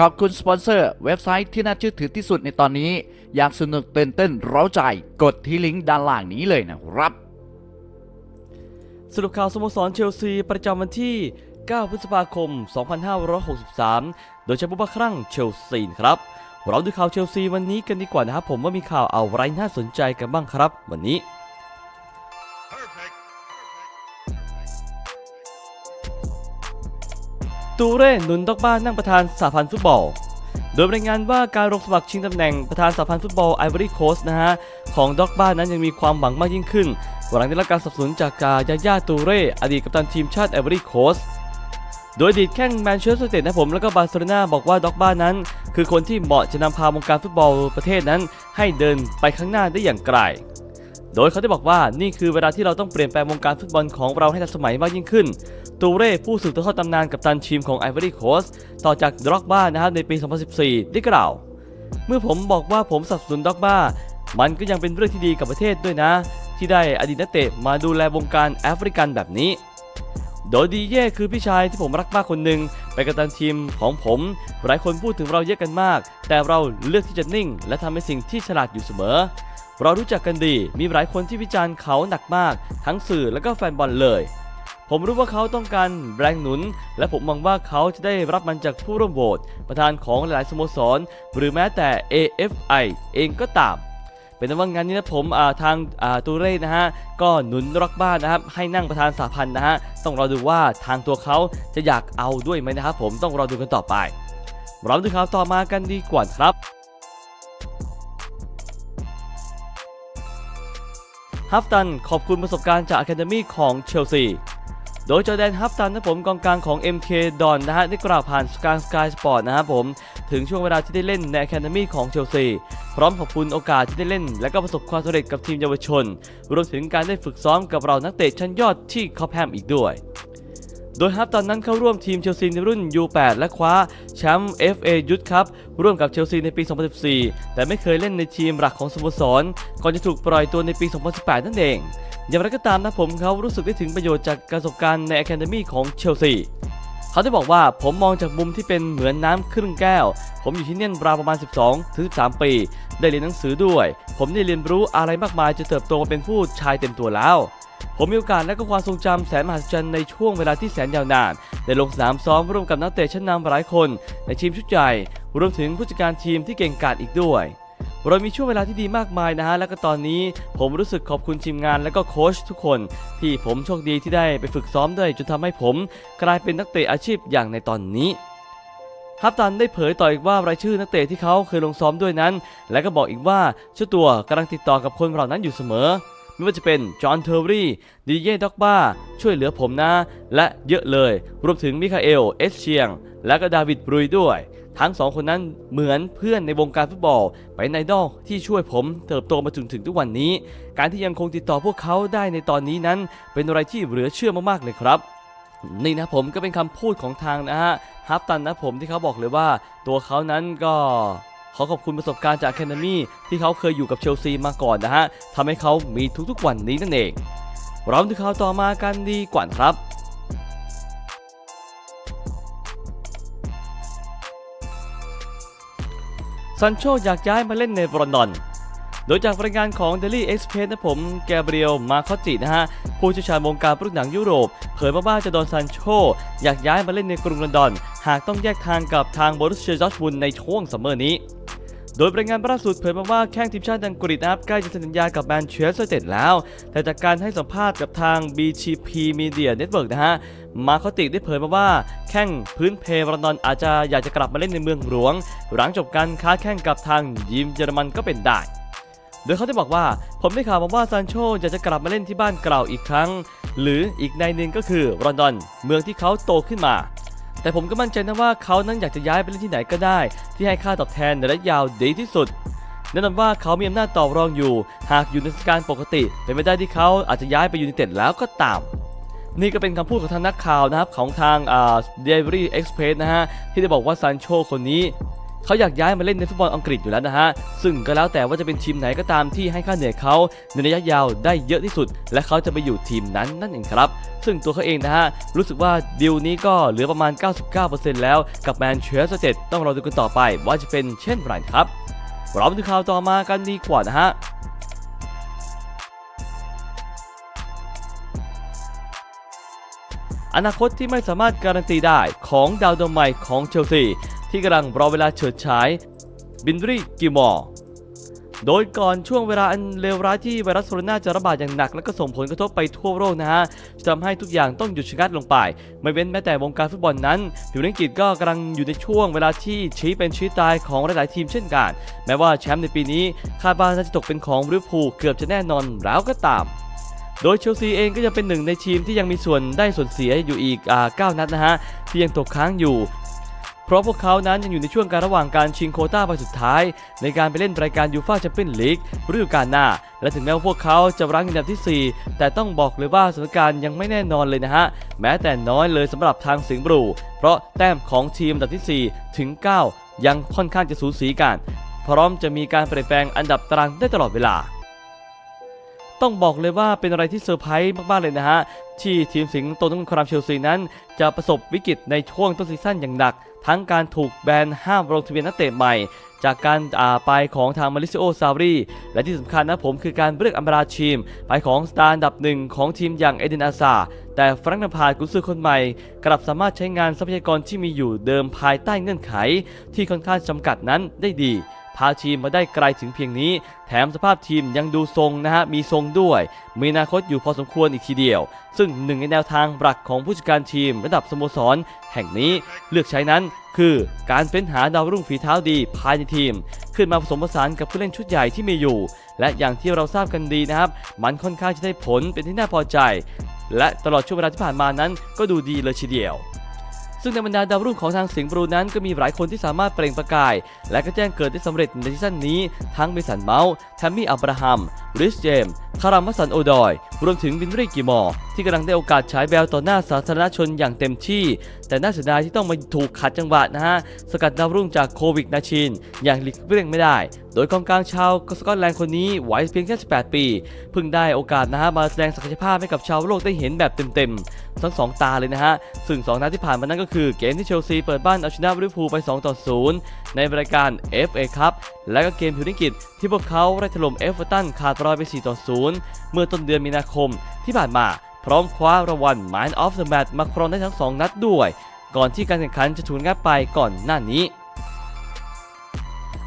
ขอบคุณสปอนเซอร์เว็บไซต์ที่น่าเชื่อถือที่สุดในตอนนี้ อยากสนุกเต้นเต้นเร้าใจ กดที่ลิงก์ด้านล่างนี้เลยนะครับ สรุปข่าวสโมสรเชลซี ประจำวันที่ 9 พฤษภาคม 2563 โดยเฉพาะครั้งเชลซีครับเราดูข่าวเชลซีวันนี้กันดีกว่านะครับผมว่ามีข่าวอะไรน่าสนใจกันบ้างครับ วันนี้ ตูเร่หนุนดอกบ้านนั่งประธานสหพันธ์ฟุตบอล โดยรายงานว่าการลงสมัครชิงตำแหน่งประธานสหพันธ์ฟุตบอลไอวอรี่โคส์นะฮะของด็อกบ้านนั้นยังมีความหวังมากยิ่งขึ้น หลังได้รับการสนับสนุนจากกายาย่าตูเร่อดีตกัปตันทีมชาติไอวอรี่โคส์โดยอดีตแข้งแมนเชสเตอร์ยูไนเต็ดนะผมแล้วก็บาร์เซโลนาบอกว่าด็อกบ้านนั้น คือคนที่เหมาะจะนำพาวงการฟุตบอลประเทศนั้น ให้เดินไปข้างหน้าได้อย่างไกล โดยเขาได้บอกว่านี่คือเวลาที่เราต้องเปลี่ยนแปลงวงการฟุตบอลของเราให้ทันสมัยมากยิ่งขึ้น ตูเร่ผู้สืบทอดตำนานกับตันทีมของไอวอรี่โคสต์ต่อจากดร็อกบ้านะครับในปี 2014 ได้กล่าว เมื่อผมบอกว่าผมสนับสนุนด็อกบ้ามันก็ยังเป็นเรื่องที่ดีกับประเทศด้วยนะ ที่ได้อดีตนักเตะมาดูแลวงการแอฟริกันแบบนี้ โดยดีเย่คือพี่ชายที่ผมรักมากคนหนึ่งไปกัปตันทีมของผม หลายคนพูดถึงเราเยอะกันมาก แต่เราเลือกที่จะนิ่ง และทำในสิ่งที่ฉลาดอยู่เสมอ เรารู้จักกันดี มีหลายคนที่วิจารณ์เขาหนักมาก ทั้งสื่อและก็แฟนบอลเลย ผมรู้ว่าเขาต้องการแรงหนุน และผมหวังว่าเขาจะได้รับมันจากผู้ร่วมโหวตประธานของหลายสโมสร หรือแม้แต่ AFI เองก็ตาม เป็นว่างานนี้นะผมทางาตูเร่นะฮะ ก็หนุนร็อกบ้านนะครับ ให้นั่งประธานสาพันธ์นะฮะ ต้องรอดูว่าทางตัวเขาจะอยากเอาด้วยไหมนะครับผมต้องรอดูกันต่อไปเราดูข่าวต่อมากันดีกว่าครับ ฮัฟตันขอบคุณประสบการณ์จาก Academy ของเชลซีโดยจอแดนฮัฟตันนะผมกองกลางของ MK ดอนนะฮะได้กล่าวผ่านสกายสกายสปอร์ตนะครับผมถึงช่วงเวลาที่ได้เล่นใน Academy ของเชลซีพร้อมขอบคุณโอกาสที่ได้เล่น และก็ประสบความสำเร็จกับทีมเยาวชน รวมถึงการได้ฝึกซ้อมกับเรานักเตะชั้นยอดที่คอปแฮมอีกด้วย โดยฮับตอนนั้นเข้าร่วมทีมเชลซีในรุ่น U8 และคว้าแชมป์ FA ยุทธครับร่วมกับเชลซีในปี 2014 แต่ไม่เคยเล่นในทีมหลักของสโมสร ก่อนจะถูกปล่อยตัวในปี 2018 นั่นเอง อย่างไรก็ตามนะผมเขารู้สึกได้ถึงประโยชน์จากประสบการณ์ใน Academy ของเชลซี เขาได้บอกว่าผมมองจากมุมที่เป็นเหมือนน้ำครึ่งแก้ว ผมอยู่ที่เนี่ยราวประมาณ 12ถึง13 ปี ได้เรียนหนังสือด้วย ผมได้เรียนรู้อะไรมากมายจนเติบโตมาเป็นผู้ชายเต็มตัวแล้ว ผมมีโอกาสและก็ความทรงจำแสนมหัศจรรย์ในช่วงเวลาที่แสนยาวนานได้ลงสนามซ้อมร่วมกับนักเตะชั้นนำหลายคน ในทีมชุดใหญ่รวมถึงผู้จัดการทีมที่เก่งกาจอีกด้วย เรามีช่วงเวลาที่ดีมากมายนะฮะแล้วก็ตอนนี้ผมรู้สึกขอบคุณทีมงานและก็โค้ชทุกคน ที่ผมโชคดีที่ได้ไปฝึกซ้อมด้วยจนทำให้ผม กลายเป็นนักเตะอาชีพอย่างในตอนนี้ฮับตันได้เผยต่ออีกว่ารายชื่อนักเตะที่เขาเคยลงซ้อมด้วยนั้น และก็บอกอีกว่าเจ้าตัวกำลังติดต่อกับคนเหล่านั้นอยู่เสมอ ไม่ว่าจะเป็นจอห์นเทอร์รี่ดีเย่ด็อกบ้าช่วยเหลือผมนะ และเยอะเลย รวมถึงมิคาเอล เอสเชียง และก็ดาวิดบรุยด้วย ทั้งสองคนนั้นเหมือนเพื่อนในวงการฟุตบอลไปในดอลที่ช่วยผมเติบโตมาจนถึงทุกวันนี้ การที่ยังคงติดต่อพวกเขาได้ในตอนนี้นั้น เป็นอะไรที่เหลือเชื่อมากๆเลยครับนี่นะผมก็เป็นคำพูดของทางนะฮะฮับตันนะผมที่เขาบอกเลยว่าตัวเขานั้นก็ขอขอบคุณประสบการณ์จากแคนนามีที่เขาเคยอยู่กับเชลซีมาก่อนนะฮะทำให้เขามีทุกๆวันนี้นั่นเองเราดูข่าวต่อมากันดีกว่าครับ ซันโชอยากย้ายมาเล่นในบรอนดอน โดยจากรายงานของ Daily Express นะผมแกเบรียลมาคอจินะฮะ ผู้เชี่ยวชาญวงการปรุกหนังยุโรป เผยมาว่าจะโดนซันโช อยากย้ายมาเล่นในกรุงลอนดอน หากต้องแยกทางกับทางบรุสเชียจอชบุนในช่วงซัมเมอร์นี้ โดยรายงานล่าสุดเผยมาว่าแข้งทีมชาติอังกฤษนะครับใกล้จะเซ็นสัญญากับแมนเชสเตอร์ยูไนเต็ดแล้ว แต่จากการให้สัมภาษณ์กับทาง BTP Media Network นะฮะมาคอติกได้เผยมาว่าแข้งพื้นเพลอนดอนอาจจะอยากจะกลับมาเล่นในเมืองหลวง หลังจบการค้าแข่งกับทางยิมเยอรมันก็เป็นได้โดยเขาได้บอกว่า ผมได้ข่าวมาว่าซานโชอยากจะกลับมาเล่นที่บ้านเก่าอีกครั้ง หรืออีกในหนึ่งก็คือลอนดอน เมืองที่เขาโตขึ้นมา แต่ผมก็มั่นใจนะว่าเขานั้นอยากจะย้ายไปเล่นที่ไหนก็ได้ ที่ให้ค่าตอบแทนในระยะยาวดีที่สุดแน่นอนว่าเขามีอำนาจต่อรองอยู่ หากอยู่ในสถานการณ์ปกติเป็นไปได้ที่เขาอาจจะย้ายไปยูไนเต็ดแล้วก็ตามนี่ก็เป็นคำพูดของทางนักข่าวนะครับของทางอ่า Daily Express นะฮะที่ได้บอกว่าซันโชคนนี้ เขาอยากย้ายมาเล่นในฟุตบอลอังกฤษอยู่แล้วนะฮะ ซึ่งก็แล้วแต่ว่าจะเป็นทีมไหนก็ตามที่ให้ค่าเหนื่อยเขาในระยะยาวได้เยอะที่สุด และเขาจะไปอยู่ทีมนั้นนั่นเองครับ ซึ่งตัวเขาเองนะฮะ รู้สึกว่าดีลนี้ก็เหลือประมาณ 99%แล้วกับแมนเชสเตอร์เจ็ต้องรอดูกันต่อไปว่าจะเป็นเช่นไรครับเรามาดูข่าวต่อมากันดีกว่านะฮะอนาคตที่ไม่สามารถการันตีได้ของดาวดวงใหม่ของเชลซี ที่กำลังรอเวลาเฉิดฉาย บินดรีกิมอร์โดยก่อนช่วงเวลาอันเลวร้ายที่ไวรัสโคโรนาจะระบาดอย่างหนัก และก็ส่งผลกระทบไปทั่วโลกนะฮะทำให้ทุกอย่างต้องหยุดชะงักลงไป ไม่เว้นแม้แต่วงการฟุตบอลนั้นผิวนังกฤษก็กำลังอยู่ในช่วงเวลาที่ชี้เป็นชี้ตายของหลายๆทีมเช่นกัน แม้ว่าแชมป์ในปีนี้คาดว่าน่าจะตกเป็นของลิเวอร์พูลเกือบจะแน่นอนแล้วก็ตามโดยเชลซีเองก็ยังเป็นหนึ่งในทีมที่ยังมีส่วนได้ส่วนเสียอยู่อีกอ่า9นัดนะฮะ ที่ยังตกค้างอยู่ เพราะพวกเขานั้นยังอยู่ในช่วงการระหว่างการชิงโคต้าใบสุดท้าย ในการไปเล่นรายการยูฟ่าแชมเปี้ยนลีกฤดูกาลหน้า และถึงแม้ว่าพวกเขาจะรั้งอันดับที่ 4 แต่ต้องบอกเลยว่าสถานการณ์ยังไม่แน่นอนเลยนะฮะ แม้แต่น้อยเลยสำหรับทางสิงห์บลูเพราะแต้มของทีมอันดับที่ 4 ถึง 9 ยังค่อนข้างจะสูสีกัน พร้อมจะมีการเปลี่ยนแปลงอันดับตารางได้ตลอดเวลา ต้องบอกเลยว่าเป็นอะไรที่เซอร์ไพรส์มากๆเลยนะฮะ ที่ทีมสิงโตต้นครามเชลซีนั้น จะประสบวิกฤตในช่วงต้นซีซั่นอย่างหนัก ทั้งการถูกแบนห้ามลงทะเบียนนักเตะใหม่ จากการอ่าไปของทางมาริซิโอซารีและที่สำคัญนะผมคือการเลือกอัมบราชีม ไปของสตาร์ดับหนึ่งของทีมอย่างเอเดนอาซาแต่ฟรังก์นพาดกุนซือคนใหม่ กลับสามารถใช้งานทรัพยากรที่มีอยู่เดิมภายใต้เงื่อนไข ที่ค่อนข้างจำกัดนั้นได้ดี พาทีมมาได้ไกลถึงเพียงนี้ แถมสภาพทีมยังดูทรงนะฮะมีทรงด้วย มีอนาคตอยู่พอสมควรอีกทีเดียว ซึ่งหนึ่งในแนวทางหลักของผู้จัดการทีมระดับสโมสร แห่งนี้เลือกใช้นั้นคือการเฟ้นหาดาวรุ่งฝีเท้าดีภายในทีม ขึ้นมาผสมผสานกับผู้เล่นชุดใหญ่ที่มีอยู่ และอย่างที่เราทราบกันดีนะครับ มันค่อนข้างจะได้ผลเป็นที่น่าพอใจ และตลอดช่วงเวลาที่ผ่านมานั้นก็ดูดีเลยทีเดียว ซึ่งในบรรดาดาวรุ่งของทางสิงห์บรูนั้นก็มีหลายคนที่สามารถเปล่งประกาย และก็แจ้งเกิดได้สำเร็จในซีซั่นนี้ ทั้งเมสันเมาส์แทมมี่อับราฮัม ริชเจมส์คารามัสันโอดอย รวมถึงวินรีกิมอร์ที่กำลังได้โอกาสฉายแววต่อหน้าสาธารณชนอย่างเต็มที่ แต่น่าเสียดายที่ต้องมาถูกขัดจังหวะนะฮะ สกัดดาวรุ่งจากโควิดนาชินอย่างหลีกเลี่ยงไม่ได้ โดยกองกลางชาวสกอตแลนด์คนนี้วัยเพียงแค่ 18 ปี เพิ่งได้โอกาสนะฮะมาแสดงศักยภาพให้กับชาวโลกได้เห็นแบบเต็มๆ ทั้งสองตาเลยนะฮะ ซึ่ง 2 นัดที่ผ่านมานั้นก็คือเกมที่เชลซีเปิดบ้านเอาชนะลิเวอร์พูลไป 2 ต่อ 0 ในรายการ FA ครับและก็เกมพิวนิกิจที่พวกเขาได้ถล่มเอฟเวอร์ตันขาดรอยไป 4 ต่อ 0 เมื่อต้นเดือนมีนาคมที่ผ่านมา พร้อมคว้ารางวัล Man of the Match มาครองได้ทั้ง 2 นัดด้วย ก่อนที่การแข่งขันจะถูกงับไปก่อนหน้านี้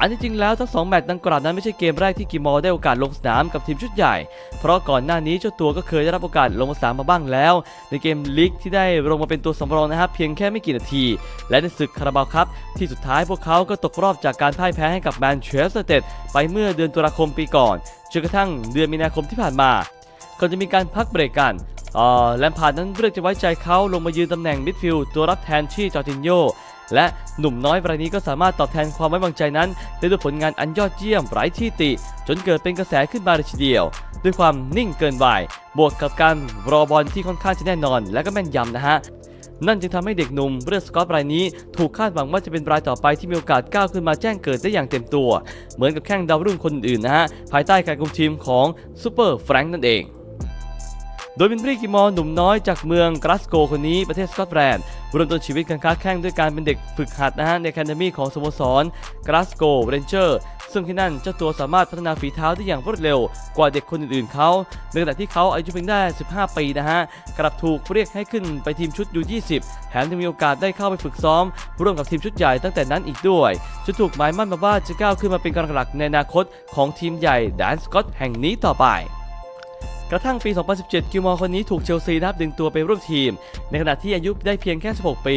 อันที่จริงแล้วทั้งสองแมตช์ดังกล่าวนั้นไม่ใช่เกมแรกที่กิมอได้โอกาสลงสนามกับทีมชุดใหญ่ เพราะก่อนหน้านี้เจ้าตัวก็เคยได้รับโอกาสลงสนามมาบ้างแล้ว ในเกมลีกที่ได้ลงมาเป็นตัวสำรองนะครับเพียงแค่ไม่กี่นาที และในศึกคาราบาวครับที่สุดท้ายพวกเขาก็ตกรอบจากการพ่ายแพ้ให้กับแมนเชสเตอร์เต็ดไปเมื่อเดือนตุลาคมปีก่อนจนกระทั่งเดือนมีนาคมที่ผ่านมาก่อนจะมีการพักเบรกกันแลมพาร์ดนั้นเลือกจะไว้ใจเขาลงมายืนตำแหน่งมิดฟิลด์ตัวรับแทนที่จอร์ตินโย และหนุ่มน้อยรายนี้ก็สามารถตอบแทนความไว้วางใจนั้นได้ด้วยผลงานอันยอดเยี่ยมไร้ที่ติ จนเกิดเป็นกระแสขึ้นมาเลยทีเดียว ด้วยความนิ่งเกินวัยบวกกับการรอบอลที่ค่อนข้างจะแน่นอน และก็แม่นยำนะฮะนั่นจึงทำให้เด็กหนุ่มเรือสกอตรายนี้ ถูกคาดหวังว่าจะเป็นรายต่อไปที่มีโอกาสก้าวขึ้นมาแจ้งเกิดได้อย่างเต็มตัว เหมือนกับแข้งดาวรุ่งคนอื่นนะฮะ ภายใต้การคุมทีมของซูเปอร์แฟรงค์นั่นเอง โดยวินบรีกิมอร์หนุ่มน้อยจากเมืองกราสโกคนนี้ประเทศสกอตแลนด์ เริ่มต้นชีวิตการค้าแข่งด้วยการเป็นเด็กฝึกหัดนะฮะในแคนามีของสโมสรกราสโกเรนเจอร์ซึ่งที่นั่นเจ้าตัวสามารถพัฒนาฝีเท้าได้อย่างรวดเร็วกว่าเด็กคนอื่นๆเขาในขณะที่เขาอายุเพียงได้ 15 ปีนะฮะ กลับถูกเรียกให้ขึ้นไปทีมชุดยู20แถมยังมีโอกาสได้เข้าไปฝึกซ้อม ร่วมกับทีมชุดใหญ่ตั้งแต่นั้นอีกด้วยจนถูกหมายมั่นมาว่าจะก้าวขึ้นมาเป็นกำลังหลักในอนาคตของทีมใหญ่แดนสกอตแห่งนี้ต่อไป กระทั่งปี 2017 กิลมอร์คนนี้ถูกเชลซีนะครับดึงตัวไปร่วมทีม ในขณะที่อายุได้เพียงแค่ 16 ปี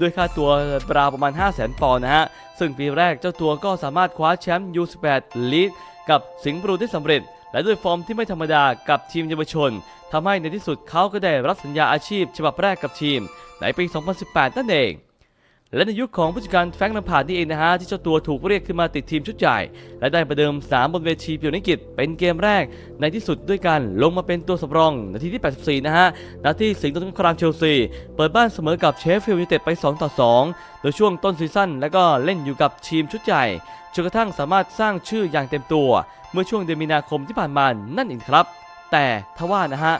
ด้วยค่าตัวราวประมาณ 500,000 ปอนด์นะฮะ ซึ่งปีแรกเจ้าตัวก็สามารถคว้าแชมป์ U18 ลีกกับสิงห์บรูได้สำเร็จ และด้วยฟอร์มที่ไม่ธรรมดากับทีมเยาวชนทำให้ในที่สุดเขาก็ได้รับสัญญาอาชีพฉบับแรกกับทีม ในปี 2018 นั่นเอง และในยุคของผู้จัดการแฟรงค์ลัมพาดนี่เองนะฮะที่เจ้าตัวถูกเรียกขึ้นมาติดทีมชุดใหญ่ และได้ประเดิมสนามบนเวทีพิวนิกิจเป็นเกมแรกในที่สุดด้วยการลงมาเป็นตัวสำรอง นาทีที่ 84 นะฮะนาทีสิงห์ตนครามเชลซี เปิดบ้านเสมอกับเชฟฟิลด์ยูไนเต็ดไป 2 ต่อ 2 โดยช่วงต้นซีซั่นและก็เล่นอยู่กับทีมชุดใหญ่จนกระทั่งสามารถสร้างชื่ออย่างเต็มตัว เมื่อช่วงเดือนมีนาคมที่ผ่านมานั่นเองครับ แต่ทว่านะฮะ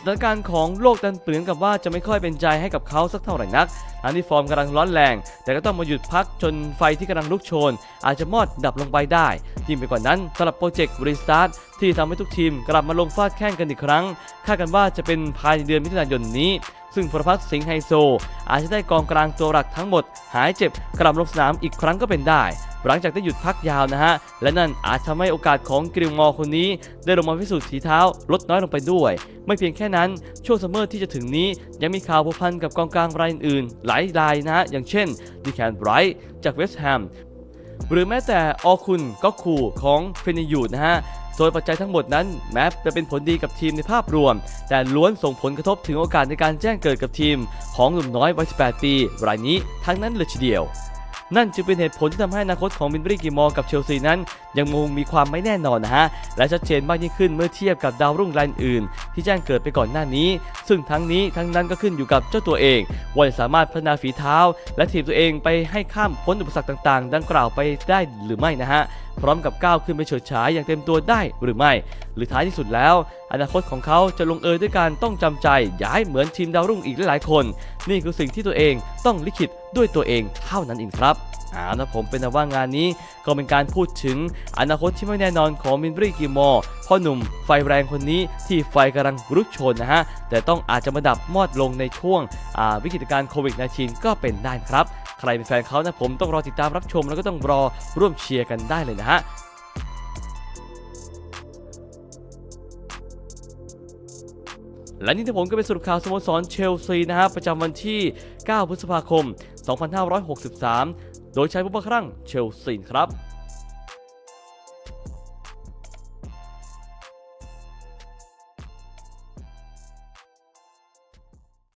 สถานการณ์ของโลกดันเปลือนกับว่าจะไม่ค่อยเป็นใจให้กับเขาสักเท่าไหร่นักทั้งที่ฟอร์มกำลังร้อนแรง แต่ก็ต้องมาหยุดพักจนไฟที่กำลังลุกโชน อาจจะมอดดับลงไปได้ยิ่งไปกว่านั้นสำหรับโปรเจกต์รีสตาร์ทที่ทำให้ทุกทีมกลับมาลงฟาดแข่งกันอีกครั้ง คาดกันว่าจะเป็นภายในเดือนมิถุนายนนี้ ซึ่งพรพัฒน์สิงห์ไฮโซ อาจจะได้กองกลางตัวหลักทั้งหมด หายเจ็บกลับลงสนามอีกครั้งก็เป็นได้ หลังจากได้หยุดพักยาวนะฮะ และนั่นอาจทำให้โอกาสของกริลมอคนนี้ ได้ลงมาพิสูจน์ฝีเท้าลดน้อยลงไปด้วย ไม่เพียงแค่นั้นช่วงซัมเมอร์ที่จะถึงนี้ยังมีข่าวพัวพันกับกองกลางรายอื่นๆหลายรายนะฮะอย่างเช่นดิแคนไบรท์จากเวสต์แฮมหรือแม้แต่ออคุณก็คูของเฟนยูดนะฮะ โดยปัจจัยทั้งหมดนั้นแม้จะเป็นผลดีกับทีมในภาพรวม แต่ล้วนส่งผลกระทบถึงโอกาสในการแจ้งเกิดกับทีม ของหนุ่มน้อยวัย 18 ปี รายนี้ทั้งนั้นเลยทีเดียว นั่นจึงเป็นเหตุผลที่ทำให้อนาคตของบินบริกิมอร์กับเชลซีนั้น ยังคงมีความไม่แน่นอนนะฮะ และชัดเจนมากยิ่งขึ้นเมื่อเทียบกับดาวรุ่งรายอื่น ที่แจ้งเกิดไปก่อนหน้านี้ ซึ่งทั้งนี้ทั้งนั้นก็ขึ้นอยู่กับเจ้าตัวเองว่าจะสามารถพัฒนาฝีเท้า และทีมตัวเองไปให้ข้ามพ้นอุปสรรคต่าง ๆ ดังกล่าวไปได้หรือไม่นะฮะพร้อมกับก้าวขึ้นไปเฉิดฉายอย่างเต็มตัวได้หรือไม่ หรือท้ายที่สุดแล้ว อนาคตของเขาจะลงเอยด้วยการต้องจำใจย่าให้เหมือนทีมดาวรุ่งอีกหลายๆคน นี่คือสิ่งที่ตัวเองต้องลิขิตด้วยตัวเองเท่านั้นเองครับอานะผมเป็นว่างานนี้ก็เป็นการพูดถึงอนาคตที่ไม่แน่นอนของมินบรีกิมอร์พ่อหนุ่มไฟแรงคนนี้ที่ไฟกำลังรุกโชนนะฮะ แต่ต้องอาจจะมาดับมอดลงในช่วงวิกฤตการณ์โควิด -19 ก็เป็นได้ครับ ใครเป็นแฟนเขานะผมต้องรอติดตามรับชมแล้วก็ต้องรอร่วมเชียร์กันได้เลยนะฮะ และนี่ที่ผมก็เป็นสรุปข่าวสโมสรเชลซีนะฮะประจำวันที่ 9 พฤษภาคม 2563 โดยใช้ผู้บังครั้งเชลซีครับ